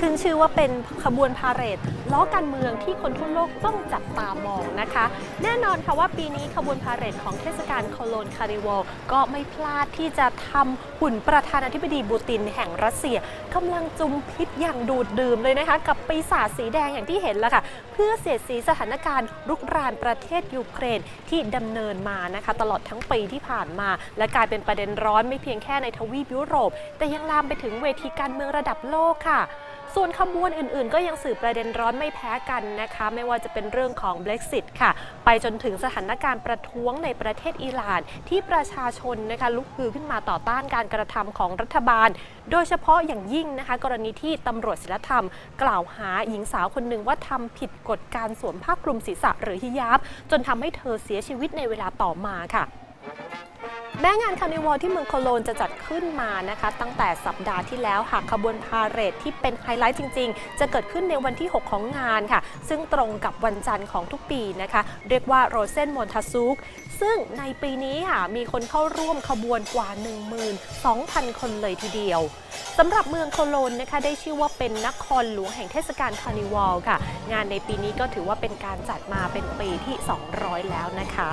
ขึ้นชื่อว่าเป็นขบวนพาเหรดล้อการเมืองที่คนทั่วโลกต้องจับตามองนะคะ แน่นอนค่ะว่าปีนี้ขบวนพาเหรดของเทศกาลโคโลนคาริวอลก็ไม่พลาดที่จะทำหุ่นประธานาธิบดีบูตินแห่งรัสเซียกำลังจุมพิษอย่างดูดดื่มเลยนะคะ กับปีศาจสีแดงอย่างที่เห็นแล้วค่ะ เพื่อเสียดสีสถานการณ์รุกรานประเทศยูเครนที่ดำเนินมานะคะ ตลอดทั้งปีที่ผ่านมา และกลายเป็นประเด็นร้อนไม่เพียงแค่ในทวีปยุโรป แต่ยังลามไปถึงเวทีการเมืองระดับโลกค่ะ ส่วนขบวนอื่นๆ ก็ยังสื่อประเด็นร้อนไม่แพ้กันนะคะ ไม่ว่าจะเป็นเรื่องของ Brexit ค่ะ ไปจนถึงสถานการณ์ประท้วงในประเทศอิหร่าน ที่ประชาชนนะคะลุกฮือขึ้นมาต่อต้านการกระทำของรัฐบาล โดยเฉพาะอย่างยิ่งนะคะ กรณีที่ตำรวจศีลธรรม กล่าวหาหญิงสาวคนหนึ่งว่าทำผิดกฎการสวมผ้าคลุมศีรษะหรือฮิญาบ จนทำให้เธอเสียชีวิตในเวลาต่อมาค่ะ แม้งานคาร์นิวัลที่เมืองโคโลนจะจัดขึ้นมานะคะ ตั้งแต่สัปดาห์ที่แล้วหากขบวนพาเหรดที่เป็นไฮไลท์จริง ๆ จะเกิดขึ้นในวันที่ 6 ของงานค่ะ ซึ่งตรงกับวันจันทร์ของทุกปีนะคะ เรียกว่าโรเซนมอนทาซุกซึ่งในปีนี้ค่ะมีคนเข้าร่วมขบวนกว่า 12,000 คนเลยทีเดียวสำหรับเมืองโคโลนนะคะได้ชื่อว่าเป็นนครหลวงแห่งเทศกาลคาร์นิวัลค่ะ งานในปีนี้ก็ถือว่าเป็นการจัดมาเป็นปีที่ 200 แล้วนะคะ